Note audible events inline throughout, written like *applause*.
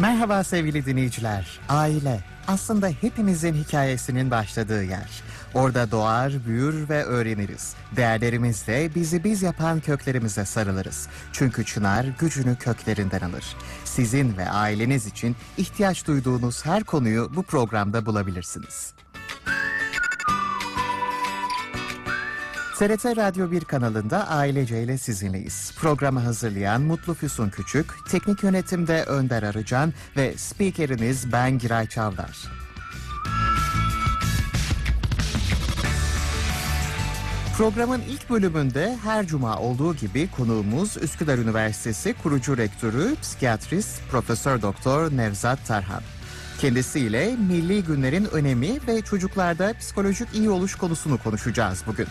Merhaba sevgili dinleyiciler. Aile aslında hepimizin hikayesinin başladığı yer. Orada doğar, büyür ve öğreniriz. Değerlerimizle bizi biz yapan köklerimize sarılırız. Çünkü çınar gücünü köklerinden alır. Sizin ve aileniz için ihtiyaç duyduğunuz her konuyu bu programda bulabilirsiniz. TRT Radyo 1 kanalında Ailece ile sizinleyiz. Programı hazırlayan Mutlu Füsun Küçük, teknik yönetimde Önder Arıcan ve spikeriniz ben Giray Çavdar. Programın ilk bölümünde her cuma olduğu gibi konuğumuz Üsküdar Üniversitesi kurucu rektörü, psikiyatrist Profesör Doktor Nevzat Tarhan. Kendisiyle milli günlerin önemi ve çocuklarda psikolojik iyi oluş konusunu konuşacağız bugün.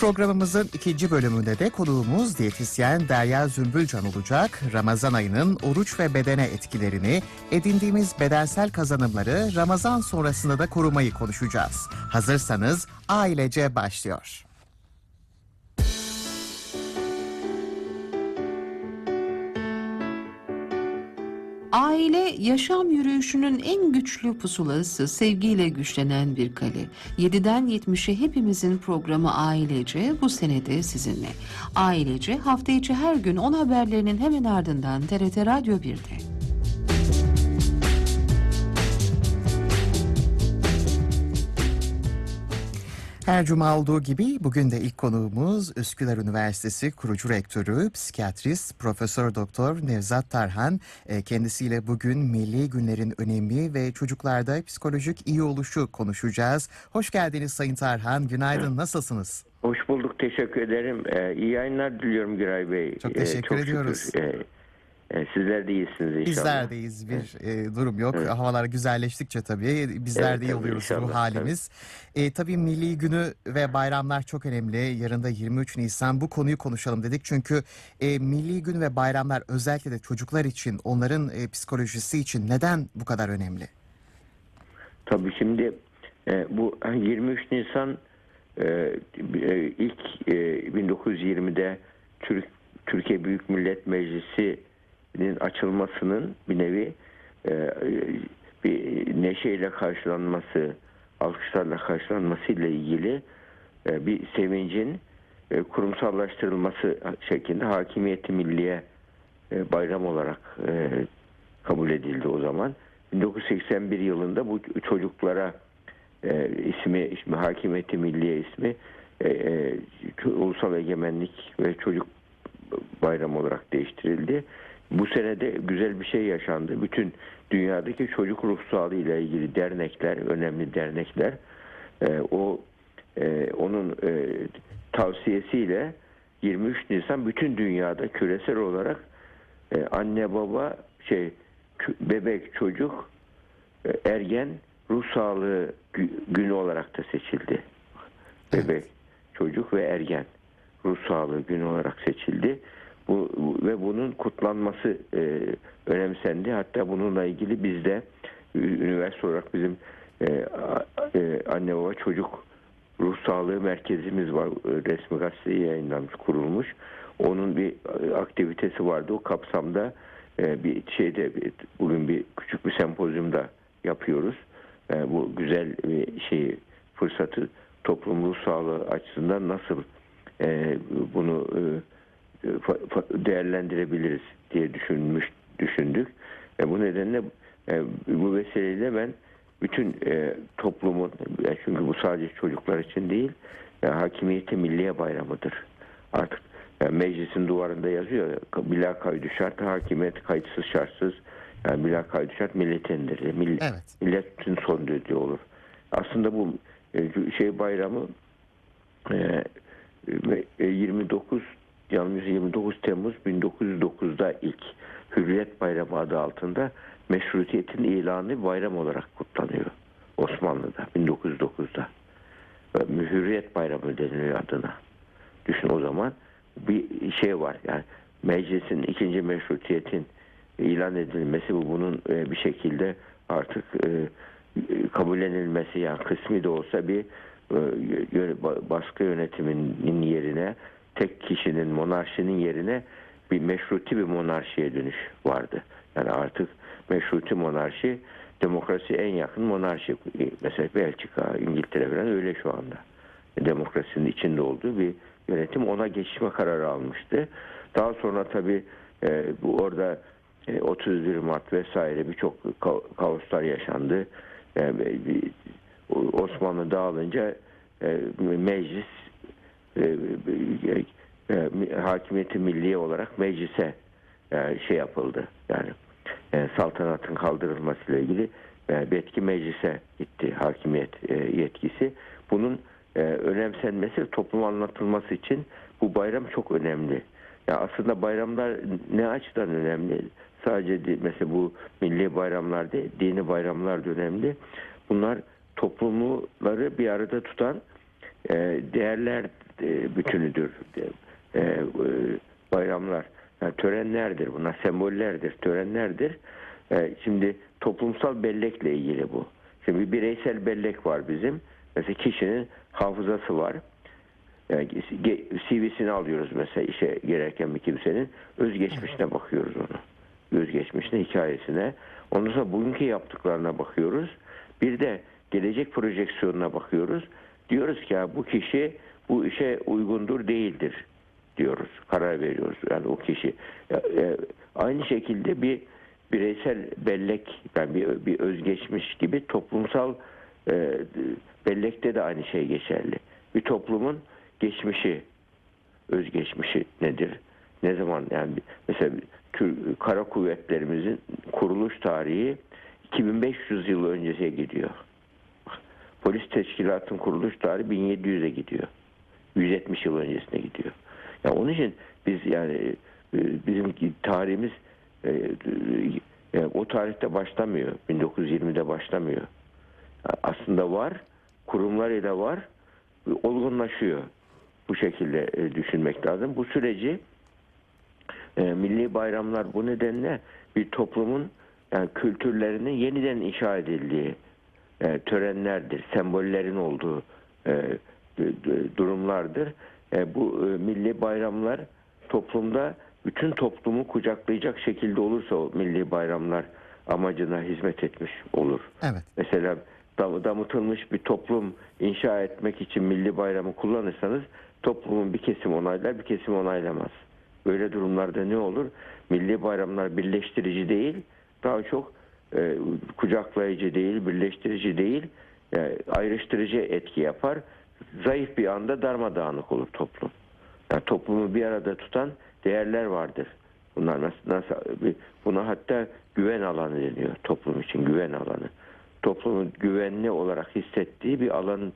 Programımızın ikinci bölümünde de konuğumuz diyetisyen Derya Zümbülcan olacak. Ramazan ayının oruç ve bedene etkilerini, edindiğimiz bedensel kazanımları Ramazan sonrasında da korumayı konuşacağız. Hazırsanız ailece başlıyor. Aile yaşam yürüyüşünün en güçlü pusulası, sevgiyle güçlenen bir kale. 7'den 70'e hepimizin programı Ailece bu senede sizinle. Ailece hafta içi her gün 10 haberlerinin hemen ardından TRT Radyo 1'de. Her cuma olduğu gibi bugün de ilk konuğumuz Üsküdar Üniversitesi kurucu rektörü, psikiyatrist Profesör Doktor Nevzat Tarhan. E, Kendisiyle bugün milli günlerin önemi ve çocuklarda psikolojik iyi oluşu konuşacağız. Hoş geldiniz Sayın Tarhan. Günaydın. Nasılsınız? Hoş bulduk, teşekkür ederim. Ee, iyi yayınlar diliyorum Giray Bey. Çok Ee, teşekkür şükür, ediyoruz. e, e, sizler de iyisiniz inşallah. Bizler deyiz. Bir e, durum yok. Evet. Havalar güzelleştikçe tabii bizler Evet, de iyi tabii, oluyoruz ruh halimiz. E, tabii milli günü ve bayramlar çok önemli. Yarın da 23 Nisan bu konuyu konuşalım dedik. Çünkü e, milli gün ve bayramlar özellikle de çocuklar için, onların e, psikolojisi için neden bu kadar önemli? Tabii şimdi e, bu 23 Nisan e, e, ilk e, 1920'de Türk Türkiye Büyük Millet Meclisi'nin açılmasının bir nevi e, bir neşeyle karşılanması, alkışlarla karşılanması ile ilgili e, bir sevincin e, kurumsallaştırılması şeklinde hakimiyeti milliye e, bayram olarak e, kabul edildi o zaman. 1981 yılında bu çocuklara e, ismi, ismi Hakimiyeti Milliye ismi e, e, Ulusal Egemenlik ve Çocuk Bayramı olarak değiştirildi. Bu senede güzel bir şey yaşandı. Bütün dünyadaki çocuk ruh sağlığı ile ilgili dernekler, önemli dernekler e, o e, onun e, tavsiyesiyle 23 Nisan bütün dünyada küresel olarak e, anne baba şey bebek çocuk e, ergen ruh sağlığı gü- günü olarak da seçildi. Evet. Bebek çocuk ve ergen ruh sağlığı günü olarak seçildi. Bu, ve bunun kutlanması e, önemsendi. Hatta bununla ilgili bizde üniversite olarak bizim e, e, anne baba çocuk ruh sağlığı merkezimiz var. Resmi gazeteye yayınlanmış, kurulmuş. Onun bir e, aktivitesi vardı. O kapsamda e, bir şeyde bir- bugün bir küçük bir sempozyumda yapıyoruz. E, bu güzel bir şeyi fırsatı toplum ruh sağlığı açısından nasıl e, bunu e, değerlendirebiliriz diye düşünmüş düşündük. E, bu nedenle e, bu vesileyle ben bütün e, toplumun e, çünkü bu sadece çocuklar için değil e, hakimiyeti milliye bayramıdır. Artık e, meclisin duvarında yazıyor ya, bila kaydı şart hakimiyet kayıtsız şartsız yani bila kaydı şart milletindir. Mill Evet. Milletin son düdüğü olur. Aslında bu e, şey bayramı e, e, 29 yalnız 29 Temmuz 1909'da ilk Hürriyet Bayramı adı altında meşrutiyetin ilanı bayram olarak kutlanıyor. Osmanlı'da 1909'da. Ve Hürriyet Bayramı deniliyor adına. Düşün o zaman bir şey var yani meclisin ikinci meşrutiyetin ilan edilmesi bu bunun e, bir şekilde artık e, kabullenilmesi yani kısmi de olsa bir e, baskı yönetiminin yerine tek kişinin monarşinin yerine bir meşruti bir monarşiye dönüş vardı. Yani artık meşruti monarşi demokrasi en yakın monarşi. Mesela Belçika, İngiltere falan öyle şu anda. Demokrasinin içinde olduğu bir yönetim ona geçme kararı almıştı. Daha sonra tabii e, bu orada e, 31 Mart vesaire birçok ka- kaoslar yaşandı. Bir- Osmanlı dağılınca e, meclis e, e, e, hakimiyeti milliye olarak meclise e, şey yapıldı. Yani e, saltanatın kaldırılmasıyla ilgili e, bir etki meclise gitti hakimiyet e, yetkisi. Bunun e, önemsenmesi, topluma anlatılması için bu bayram çok önemli. Ya aslında bayramlar ne açıdan önemli? Sadece mesela bu milli bayramlar değil, dini bayramlar da önemli. Bunlar toplumları bir arada tutan e, değerler e, bütünüdür. E, e, bayramlar, yani törenlerdir. Bunlar sembollerdir, törenlerdir. E, şimdi toplumsal bellekle ilgili bu. Şimdi bir bireysel bellek var bizim. Mesela kişinin hafızası var. Yani CV'sini alıyoruz mesela işe girerken bir kimsenin. Özgeçmişine bakıyoruz onu. Özgeçmişine, hikayesine. Ondan sonra bugünkü yaptıklarına bakıyoruz. Bir de gelecek projeksiyonuna bakıyoruz. Diyoruz ki ya bu kişi bu işe uygundur değildir diyoruz. Karar veriyoruz. Yani o kişi. E, aynı şekilde bir bireysel bellek yani bir, bir özgeçmiş gibi toplumsal e, bellekte de aynı şey geçerli. Bir toplumun geçmişi, özgeçmişi nedir? Ne zaman yani mesela Türk kara kuvvetlerimizin kuruluş tarihi 2500 yıl öncesine gidiyor. Polis teşkilatının kuruluş tarihi 1700'e gidiyor. 170 yıl öncesine gidiyor. Ya onun için biz yani e, bizim tarihimiz e, e, o tarihte başlamıyor. 1920'de başlamıyor. Aslında var, kurumlarıyla var, olgunlaşıyor. Bu şekilde düşünmek lazım. Bu süreci milli bayramlar bu nedenle bir toplumun yani kültürlerinin yeniden inşa edildiği törenlerdir, sembollerin olduğu durumlardır. E, bu e, milli bayramlar toplumda bütün toplumu kucaklayacak şekilde olursa o milli bayramlar amacına hizmet etmiş olur. Evet. Mesela dam- damıtılmış bir toplum inşa etmek için milli bayramı kullanırsanız toplumun bir kesim onaylar bir kesim onaylamaz. Böyle durumlarda ne olur? Milli bayramlar birleştirici değil, daha çok e, kucaklayıcı değil, birleştirici değil, e, ayrıştırıcı etki yapar. Zayıf bir anda darmadağınık olur toplum. Yani toplumu bir arada tutan değerler vardır. Bunlar nasıl, nasıl buna hatta güven alanı deniyor toplum için güven alanı. Toplumun güvenli olarak hissettiği bir alan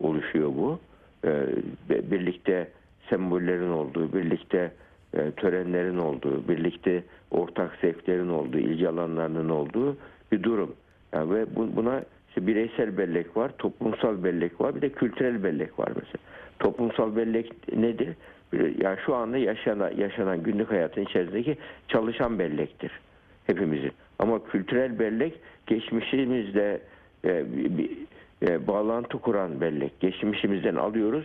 oluşuyor bu. Ee, birlikte sembollerin olduğu, birlikte e, törenlerin olduğu, birlikte ortak zevklerin olduğu, ilgi alanlarının olduğu bir durum. Yani ve bu- buna işte bireysel bellek var, toplumsal bellek var, bir de kültürel bellek var mesela. Toplumsal bellek nedir? Yani şu anda yaşanan, yaşanan günlük hayatın içerisindeki çalışan bellektir hepimizin. Ama kültürel bellek geçmişimizle e, bir- e, bağlantı kuran bellek. Geçmişimizden alıyoruz.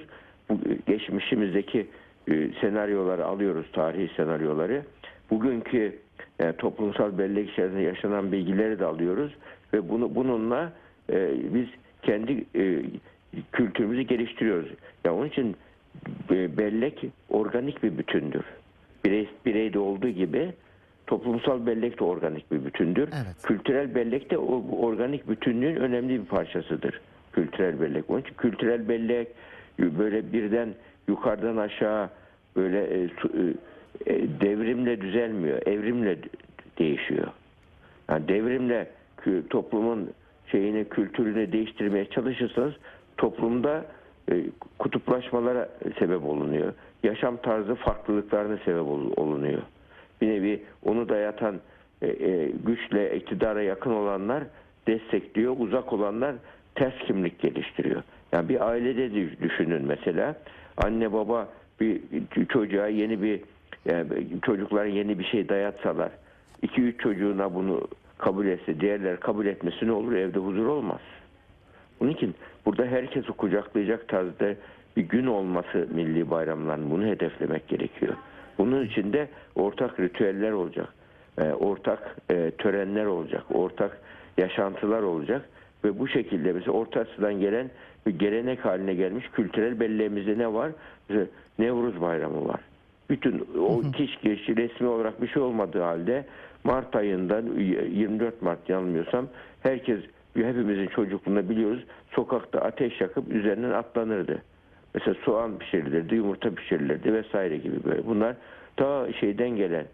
Bu geçmişimizdeki e, senaryoları alıyoruz, tarihi senaryoları. Bugünkü e, toplumsal bellek içerisinde yaşanan bilgileri de alıyoruz ve bunu bununla e, biz kendi e, kültürümüzü geliştiriyoruz. Ya onun için e, bellek organik bir bütündür. Birey, bireyde olduğu gibi toplumsal bellek de organik bir bütündür. Evet. Kültürel bellek de o organik bütünlüğün önemli bir parçasıdır. Kültürel bellek. Onun için kültürel bellek böyle birden yukarıdan aşağı böyle e, e, e, devrimle düzelmiyor. Evrimle değişiyor. Yani devrimle toplumun şeyini, kültürünü değiştirmeye çalışırsanız toplumda e, kutuplaşmalara sebep olunuyor. Yaşam tarzı farklılıklarına sebep ol- olunuyor. Bir nevi onu dayatan e, e, güçle iktidara yakın olanlar destekliyor, uzak olanlar ters kimlik geliştiriyor. Yani bir ailede de düşünün mesela anne baba bir çocuğa yeni bir yani çocuklara yeni bir şey dayatsalar iki üç çocuğuna bunu kabul etse diğerler kabul etmesi ne olur evde huzur olmaz. Onun için burada herkesi kucaklayacak tarzda bir gün olması milli bayramların bunu hedeflemek gerekiyor. Bunun için de ortak ritüeller olacak, e, ortak e, törenler olacak, ortak yaşantılar olacak ve bu şekilde mesela Orta Asya'dan gelen bir gelenek haline gelmiş kültürel belleğimizde ne var? Mesela Nevruz Bayramı var. Bütün o geç resmi olarak bir şey olmadığı halde Mart ayında 24 Mart yanılmıyorsam herkes hepimizin çocukluğunda biliyoruz sokakta ateş yakıp üzerinden atlanırdı. Mesela soğan pişirilirdi, yumurta pişirilirdi vesaire gibi böyle. Bunlar ta şeyden gelen,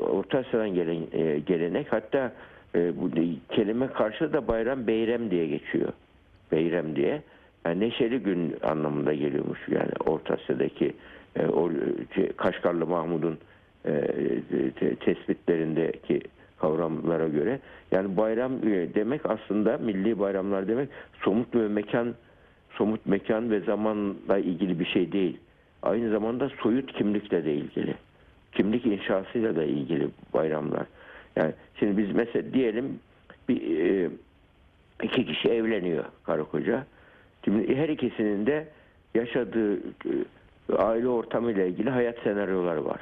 Orta Asya'dan gelen e, gelenek. Hatta e, bu kelime karşı da bayram beyrem diye geçiyor. Beyrem diye. Yani neşeli gün anlamında geliyormuş yani Orta Asya'daki e, o şey, Kaşgarlı Mahmud'un tespitlerindeki kavramlara göre yani bayram e, demek aslında milli bayramlar demek somut bir mekan somut mekan ve zamanla ilgili bir şey değil. Aynı zamanda soyut kimlikle de ilgili. Kimlik inşasıyla da ilgili bayramlar. Yani şimdi biz mesela diyelim bir e, iki kişi evleniyor karı koca. Şimdi her ikisinin de yaşadığı e, aile ortamıyla ilgili hayat senaryoları var.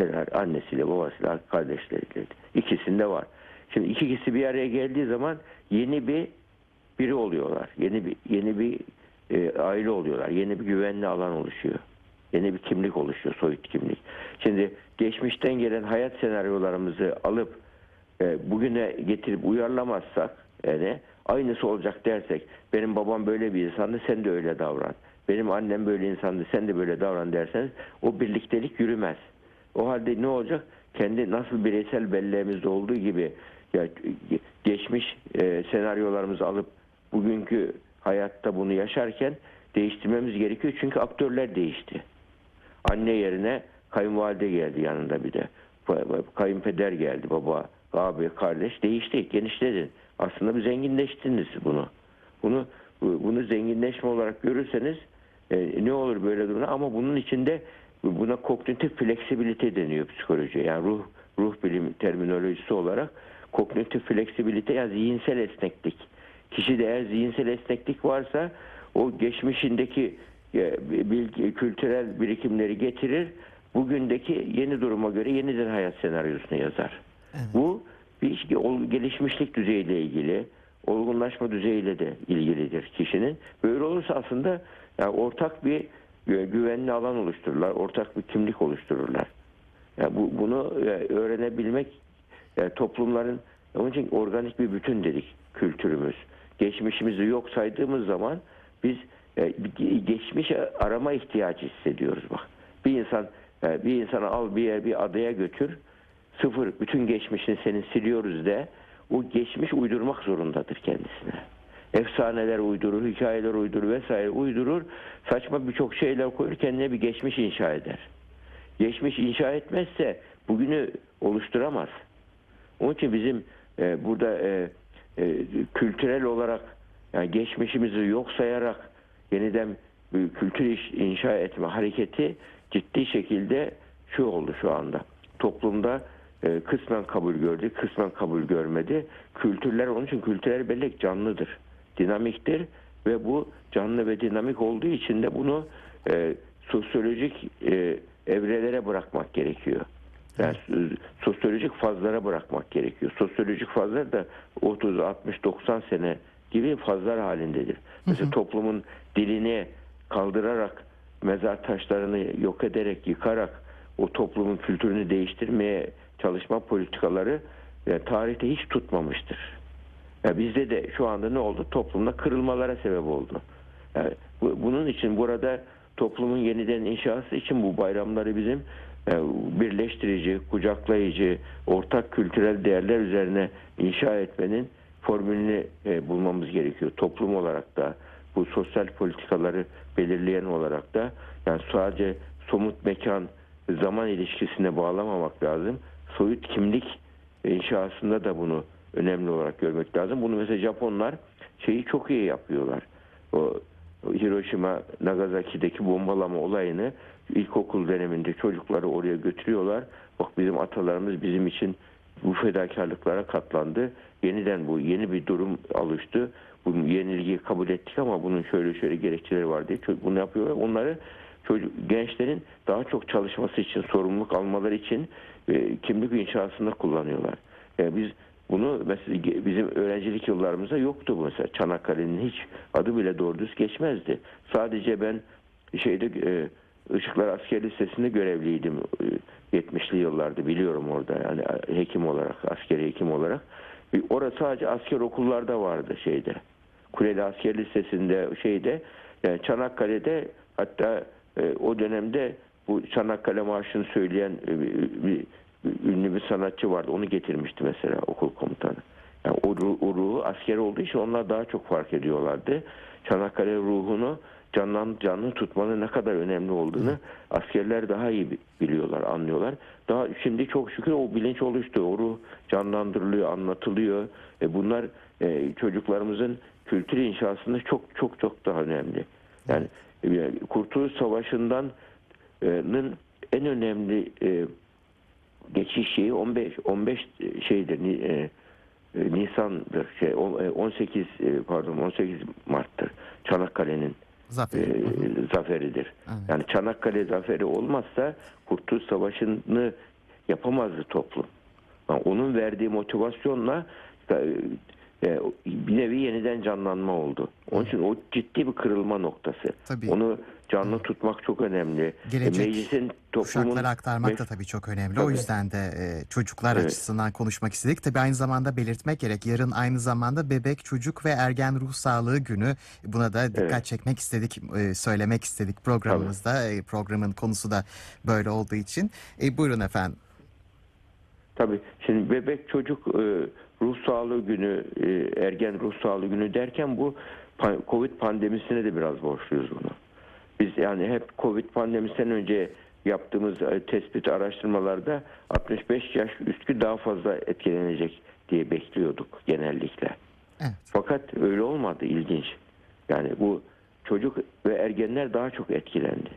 Senaryo, annesiyle, babasıyla, kardeşleriyle. İkisinde var. Şimdi iki kişi bir araya geldiği zaman yeni bir biri oluyorlar. Yeni bir yeni bir e, aile oluyorlar. Yeni bir güvenli alan oluşuyor. Yeni bir kimlik oluşuyor, soyut kimlik. Şimdi geçmişten gelen hayat senaryolarımızı alıp e, bugüne getirip uyarlamazsak yani aynısı olacak dersek benim babam böyle bir insandı sen de öyle davran. Benim annem böyle insandı sen de böyle davran derseniz o birliktelik yürümez. O halde ne olacak? Kendi nasıl bireysel belleğimizde olduğu gibi ya geçmiş e, senaryolarımızı alıp bugünkü hayatta bunu yaşarken değiştirmemiz gerekiyor. Çünkü aktörler değişti. Anne yerine kayınvalide geldi yanında bir de. Kayınpeder geldi baba, abi, kardeş değişti, genişledin. Aslında bir zenginleştiniz bunu. Bunu bunu zenginleşme olarak görürseniz e, ne olur böyle durumda ama bunun içinde buna kognitif fleksibilite deniyor psikoloji. Yani ruh ruh bilim terminolojisi olarak kognitif fleksibilite yani zihinsel esneklik. Kişide eğer zihinsel esneklik varsa o geçmişindeki e, bilgi, kültürel birikimleri getirir. Bugündeki yeni duruma göre yeniden hayat senaryosunu yazar. Bu bir ol- gelişmişlik düzeyiyle ilgili, olgunlaşma düzeyiyle de ilgilidir kişinin. Böyle olursa aslında yani ortak bir güvenli alan oluştururlar, ortak bir kimlik oluştururlar. Yani bu, bunu e, öğrenebilmek yani toplumların onun için organik bir bütün dedik kültürümüz. Geçmişimizi yok saydığımız zaman biz e, geçmiş arama ihtiyacı hissediyoruz bak. Bir insan e, bir insanı al bir yer bir adaya götür. Sıfır bütün geçmişini senin siliyoruz de o geçmiş uydurmak zorundadır kendisine. Efsaneler uydurur, hikayeler uydurur vesaire uydurur. Saçma birçok şeyler koyur kendine bir geçmiş inşa eder. Geçmiş inşa etmezse bugünü oluşturamaz. Onun için bizim e, burada e, e, kültürel olarak yani geçmişimizi yok sayarak yeniden bir kültür inşa etme hareketi ciddi şekilde şu oldu şu anda. Toplumda e, kısmen kabul gördü, kısmen kabul görmedi. Kültürler onun için kültürel bellek canlıdır, dinamiktir ve bu canlı ve dinamik olduğu için de bunu e, sosyolojik e, evrelere bırakmak gerekiyor. Yani sosyolojik fazlara bırakmak gerekiyor. Sosyolojik fazlar da 30, 60, 90 sene gibi fazlar halindedir. Mesela toplumun dilini kaldırarak, mezar taşlarını yok ederek, yıkarak o toplumun kültürünü değiştirmeye çalışma politikaları e, tarihte hiç tutmamıştır. Ya bizde de şu anda ne oldu? Toplumda kırılmalara sebep oldu. Yani bu- bunun için burada toplumun yeniden inşası için bu bayramları bizim e, birleştirici, kucaklayıcı, ortak kültürel değerler üzerine inşa etmenin formülünü e, bulmamız gerekiyor. Toplum olarak da bu sosyal politikaları belirleyen olarak da yani sadece somut mekan zaman ilişkisine bağlamamak lazım. Soyut kimlik inşasında da bunu önemli olarak görmek lazım. Bunu mesela Japonlar şeyi çok iyi yapıyorlar. O Hiroşima Nagasaki'deki bombalama olayını ilkokul döneminde çocukları oraya götürüyorlar. Bak bizim atalarımız bizim için bu fedakarlıklara katlandı. Yeniden bu yeni bir durum oluştu. bu yenilgiyi kabul ettik ama bunun şöyle şöyle gerekçeleri var diye bunu yapıyorlar. Onları çocuk gençlerin daha çok çalışması için, sorumluluk almaları için e, kimlik inşasında kullanıyorlar. E, biz bunu mesela bizim öğrencilik yıllarımızda yoktu bu mesela. Çanakkale'nin hiç adı bile doğru düz geçmezdi. Sadece ben şeyde e, Işıklar Asker Lisesi'nde görevliydim e, 70'li yıllarda biliyorum orada yani e, hekim olarak, askeri hekim olarak. Bir- Orası sadece asker okullarda vardı şeyde. Kuleli Asker Lisesi'nde şeyde yani Çanakkale'de hatta e, o dönemde bu Çanakkale Marşı'nı söyleyen e, bir ünlü bir sanatçı vardı. Onu getirmişti mesela okul komutanı. Yani o, ruh- o ruhu asker olduğu için onlar daha çok fark ediyorlardı. Çanakkale ruhunu canlan, canlı tutmanın ne kadar önemli olduğunu askerler daha iyi bi- biliyorlar, anlıyorlar. Daha şimdi çok şükür o bilinç oluştu. O ruh canlandırılıyor, anlatılıyor. E bunlar e, çocuklarımızın kültür inşasında çok çok çok daha önemli. Yani e, Kurtuluş Savaşı'ndan e, en önemli e, geçiş şeyi 15 15 şeydir ni- e, e, Nisan'dır şey o- e, 18 e, pardon 18 Mart'tır Çanakkale'nin Zafer. e, zaferidir. Evet. Yani Çanakkale zaferi olmazsa Kurtuluş Savaşı'nı yapamazdı toplum. Yani onun verdiği motivasyonla e, e, bir nevi yeniden canlanma oldu. Onun için o ciddi bir kırılma noktası. Tabii. Onu canlı tutmak çok önemli. Gelecek E, Meclisin toplumun Kuşaklara aktarmak da tabii çok önemli. O Tabii. yüzden de e, çocuklar Evet. açısından konuşmak istedik. Tabii aynı zamanda belirtmek gerek. Yarın aynı zamanda bebek, çocuk ve ergen ruh sağlığı günü. Buna da dikkat Evet. çekmek istedik, e, söylemek istedik programımızda. E, programın konusu da böyle olduğu için. E, buyurun efendim. Tabii. Şimdi bebek çocuk e, ruh sağlığı günü, e, ergen ruh sağlığı günü derken bu Covid pandemisine de biraz borçluyuz bunu. Biz yani hep Covid pandemisinden önce yaptığımız e, tespit araştırmalarda 65 yaş üstü daha fazla etkilenecek diye bekliyorduk genellikle. Evet. Fakat öyle olmadı ilginç. Yani bu çocuk ve ergenler daha çok etkilendi.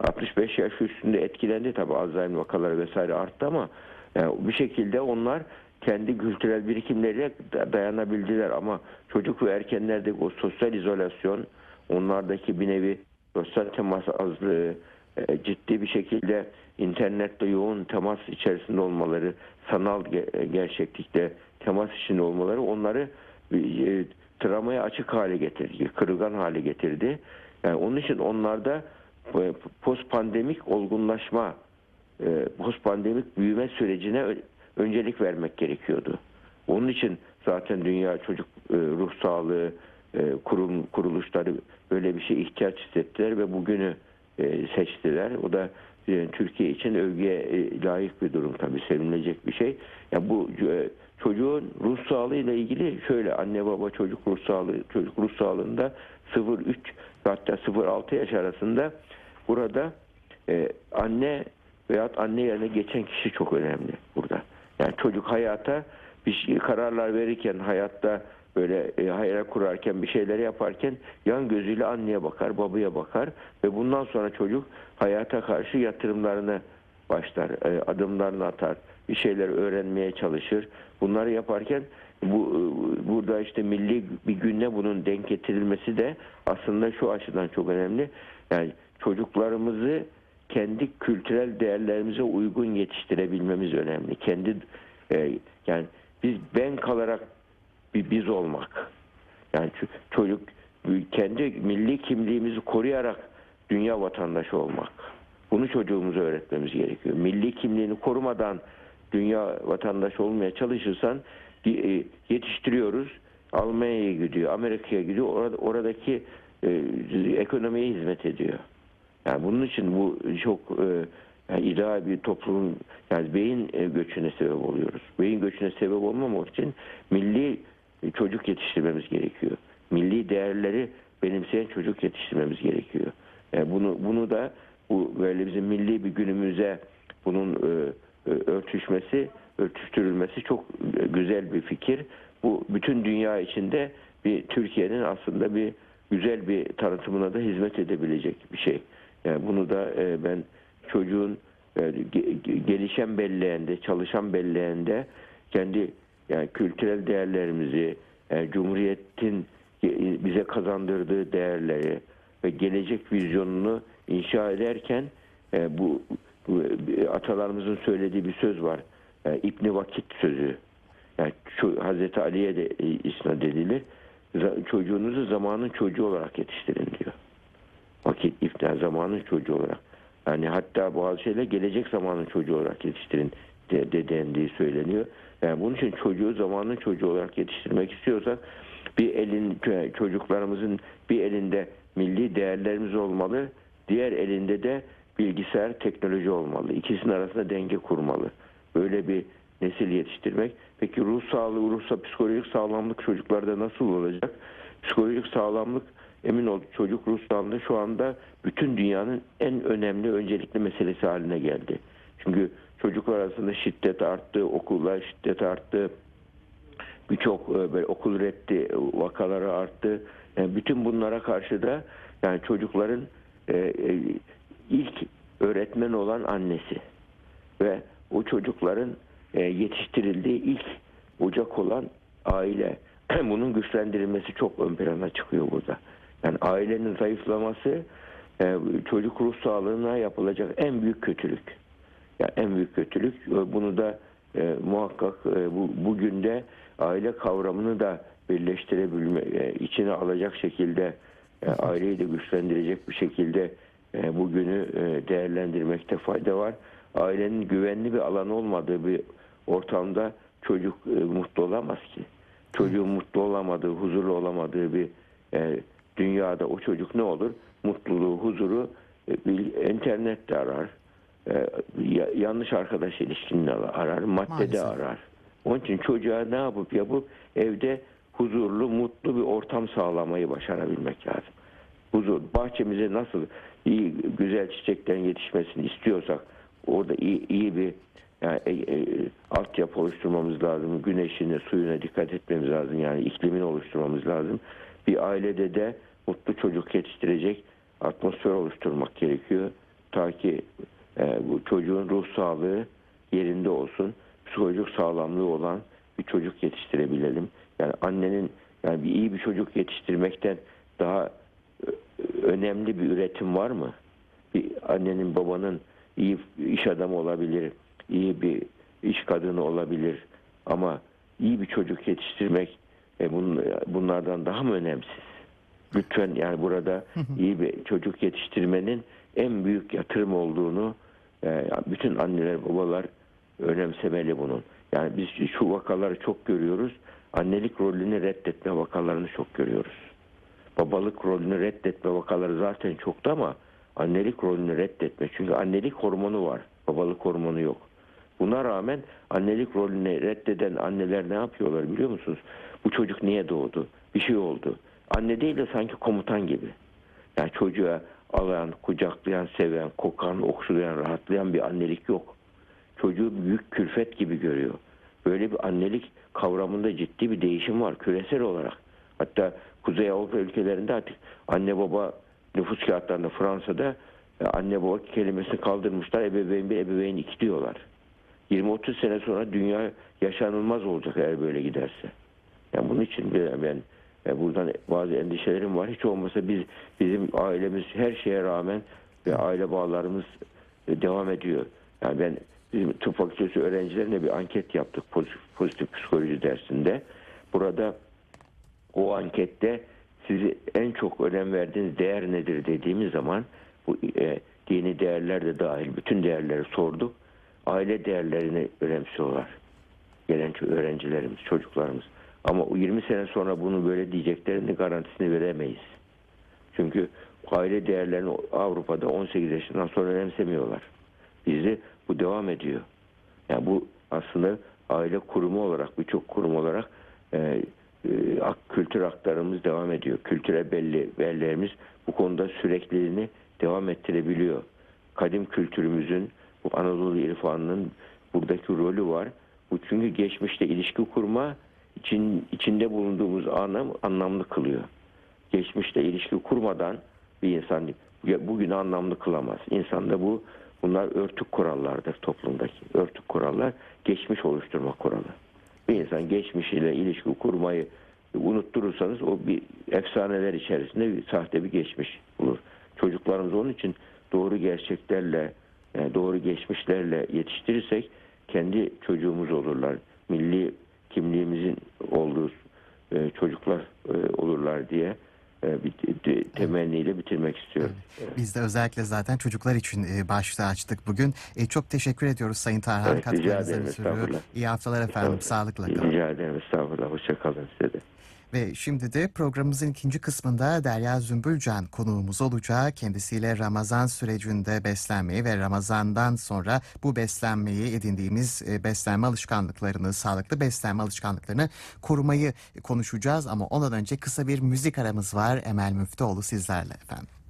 65 yaş üstünde etkilendi tabi Alzheimer vakaları vesaire arttı ama yani bir şekilde onlar kendi kültürel birikimleriyle da- dayanabildiler ama çocuk ve ergenlerdeki o sosyal izolasyon onlardaki bir nevi sosyal temas azlığı e, ciddi bir şekilde internetle yoğun temas içerisinde olmaları sanal e, gerçeklikte temas içinde olmaları onları e, travmaya açık hale getirdi, kırılgan hale getirdi. Yani onun için onlarda post pandemik olgunlaşma, post pandemik büyüme sürecine öncelik vermek gerekiyordu. Onun için zaten Dünya Çocuk Ruh Sağlığı kurum kuruluşları böyle bir şey ihtiyaç hissettiler ve bugünü e, seçtiler. O da e, Türkiye için övgüye e, layık bir durum tabii sevinilecek bir şey. Ya bu e, çocuğun ruh sağlığı ile ilgili şöyle anne baba çocuk ruh sağlığı çocuk ruh sağlığında 0-3 ve hatta 0-6 yaş arasında burada e, anne veyahut anne yerine geçen kişi çok önemli burada. Yani çocuk hayata bir şey, kararlar verirken hayatta böyle e, hayal kurarken bir şeyler yaparken yan gözüyle anneye bakar, babaya bakar ve bundan sonra çocuk hayata karşı yatırımlarını başlar, e, adımlarını atar, bir şeyler öğrenmeye çalışır. Bunları yaparken bu e, burada işte milli bir günle bunun denk getirilmesi de aslında şu açıdan çok önemli. Yani çocuklarımızı kendi kültürel değerlerimize uygun yetiştirebilmemiz önemli. Kendi e, yani biz ben kalarak bir biz olmak. Yani çocuk kendi milli kimliğimizi koruyarak dünya vatandaşı olmak. Bunu çocuğumuza öğretmemiz gerekiyor. Milli kimliğini korumadan dünya vatandaşı olmaya çalışırsan e, yetiştiriyoruz. Almanya'ya gidiyor, Amerika'ya gidiyor. Orada, oradaki e, ekonomiye hizmet ediyor. Yani bunun için bu çok e, yani ideal bir toplumun yani beyin e, göçüne sebep oluyoruz. Beyin göçüne sebep olmamak için milli çocuk yetiştirmemiz gerekiyor. Milli değerleri benimseyen çocuk yetiştirmemiz gerekiyor. Yani bunu bunu da bu böyle bizim milli bir günümüze bunun e, e, örtüşmesi, örtüştürülmesi çok e, güzel bir fikir. Bu bütün dünya içinde bir Türkiye'nin aslında bir güzel bir tanıtımına da hizmet edebilecek bir şey. Yani bunu da e, ben çocuğun e, ge- ge- gelişen belleğinde, çalışan belleğinde kendi yani kültürel değerlerimizi, yani Cumhuriyet'in ge- bize kazandırdığı değerleri ve gelecek vizyonunu inşa ederken e, bu, bu e, atalarımızın söylediği bir söz var. E, İbni Vakit sözü. Yani ço- Hazreti Ali'ye de e, isnat edilir. Çocuğunuzu zamanın çocuğu olarak yetiştirin diyor. Vakit iftar zamanın çocuğu olarak. Yani hatta bazı şeyler gelecek zamanın çocuğu olarak yetiştirin de, de dendiği söyleniyor. Yani bunun için çocuğu zamanın çocuğu olarak yetiştirmek istiyorsak bir elin çocuklarımızın bir elinde milli değerlerimiz olmalı, diğer elinde de bilgisayar teknoloji olmalı. İkisinin arasında denge kurmalı. Böyle bir nesil yetiştirmek. Peki ruh sağlığı, ruhsa psikolojik sağlamlık çocuklarda nasıl olacak? Psikolojik sağlamlık emin ol çocuk ruh sağlığı şu anda bütün dünyanın en önemli öncelikli meselesi haline geldi. Çünkü çocuklar arasında şiddet arttı, okullar şiddet arttı, birçok e, böyle okul reddi vakaları arttı. Yani bütün bunlara karşı da yani çocukların e, e, ilk öğretmen olan annesi ve o çocukların e, yetiştirildiği ilk ocak olan aile. *clears throat* Bunun güçlendirilmesi çok ön plana çıkıyor burada. Yani ailenin zayıflaması e, çocuk ruh sağlığına yapılacak en büyük kötülük. Yani en büyük kötülük. E, Bunu da e, muhakkak e, bu, bugün de aile kavramını da birleştirebilme, e, içine alacak şekilde e, aileyi de güçlendirecek bir şekilde e, bugünü e, değerlendirmekte fayda var. Ailenin güvenli bir alan olmadığı bir ortamda çocuk e, mutlu olamaz ki. Çocuğun mutlu olamadığı, huzurlu olamadığı bir e, dünyada o çocuk ne olur? Mutluluğu, huzuru e, bir internette arar. E, ya- yanlış arkadaş ilişkini arar, maddede Maalesef. arar. Onun için çocuğa ne yapıp yapıp evde huzurlu, mutlu bir ortam sağlamayı başarabilmek lazım. Huzur, bahçemize nasıl iyi, güzel çiçeklerin yetişmesini istiyorsak orada iyi, iyi bir yani, e, e, altyapı oluşturmamız lazım. Güneşine, suyuna dikkat etmemiz lazım. Yani iklimini oluşturmamız lazım. Bir ailede de mutlu çocuk yetiştirecek atmosfer oluşturmak gerekiyor. Ta ki e, bu çocuğun ruh sağlığı yerinde olsun. Psikolojik sağlamlığı olan bir çocuk yetiştirebilelim. Yani annenin yani bir iyi bir çocuk yetiştirmekten daha e, önemli bir üretim var mı? Bir annenin babanın iyi iş adamı olabilir, iyi bir iş kadını olabilir ama iyi bir çocuk yetiştirmek e, bun- bunlardan daha mı önemsiz? Lütfen yani burada iyi bir çocuk yetiştirmenin en büyük yatırım olduğunu e, bütün anneler babalar önemsemeli bunun. Yani biz şu vakaları çok görüyoruz. Annelik rolünü reddetme vakalarını çok görüyoruz. Babalık rolünü reddetme vakaları zaten çoktu ama annelik rolünü reddetme. Çünkü annelik hormonu var. Babalık hormonu yok. Buna rağmen annelik rolünü reddeden anneler ne yapıyorlar biliyor musunuz? Bu çocuk niye doğdu? Bir şey oldu. Anne değil de sanki komutan gibi. Yani çocuğa alan, kucaklayan, seven, kokan, okşulayan, rahatlayan bir annelik yok. Çocuğu büyük külfet gibi görüyor. Böyle bir annelik kavramında ciddi bir değişim var küresel olarak. Hatta Kuzey Avrupa ülkelerinde artık anne baba nüfus kağıtlarında Fransa'da e, anne baba kelimesini kaldırmışlar. Ebeveyn bir ebeveyn iki diyorlar. 20-30 sene sonra dünya yaşanılmaz olacak eğer böyle giderse. Yani bunun için ben e, buradan bazı endişelerim var. Hiç olmasa biz bizim ailemiz her şeye rağmen ve aile bağlarımız e, devam ediyor. Yani ben bizim tıp fakültesi öğrencilerine bir anket yaptık pozitif, pozitif psikoloji dersinde. Burada o ankette sizi en çok önem verdiğiniz değer nedir dediğimiz zaman bu e, dini değerler de dahil bütün değerleri sorduk. Aile değerlerini önemsiyorlar. Gelen öğrencilerimiz, çocuklarımız. Ama o 20 sene sonra bunu böyle diyeceklerini garantisini veremeyiz. Çünkü aile değerlerini Avrupa'da 18 yaşından sonra önemsemiyorlar. Bizde bu devam ediyor. Yani bu aslında aile kurumu olarak birçok kurum olarak e, e, kültür aktarımız devam ediyor. Kültüre belli belleğimiz bu konuda sürekliliğini devam ettirebiliyor. Kadim kültürümüzün bu Anadolu irfanının buradaki rolü var. Bu çünkü geçmişte ilişki kurma için içinde bulunduğumuz anlam anlamlı kılıyor. Geçmişte ilişki kurmadan bir insan bugünü anlamlı kılamaz. İnsanda bu bunlar örtük kurallardır toplumdaki. Örtük kurallar geçmiş oluşturma kuralı. Bir insan geçmişiyle ilişki kurmayı unutturursanız o bir efsaneler içerisinde bir sahte bir geçmiş olur. Çocuklarımız onun için doğru gerçeklerle, yani doğru geçmişlerle yetiştirirsek kendi çocuğumuz olurlar. Milli kimliğimizin olduğu e, çocuklar e, olurlar diye e, bir temenniyle bitirmek istiyorum. Biz de özellikle zaten çocuklar için e, başta açtık bugün. E, çok teşekkür ediyoruz Sayın Tarhan Evet, rica ederim. İyi haftalar efendim. Sağlıkla kalın. Rica ederim. Estağfurullah. Hoşçakalın size. Ve şimdi de programımızın ikinci kısmında Derya Zümbülcan konuğumuz olacak. Kendisiyle Ramazan sürecinde beslenmeyi ve Ramazan'dan sonra bu beslenmeyi edindiğimiz e, beslenme alışkanlıklarını, sağlıklı beslenme alışkanlıklarını korumayı konuşacağız. Ama ondan önce kısa bir müzik aramız var. Emel Müftüoğlu sizlerle efendim.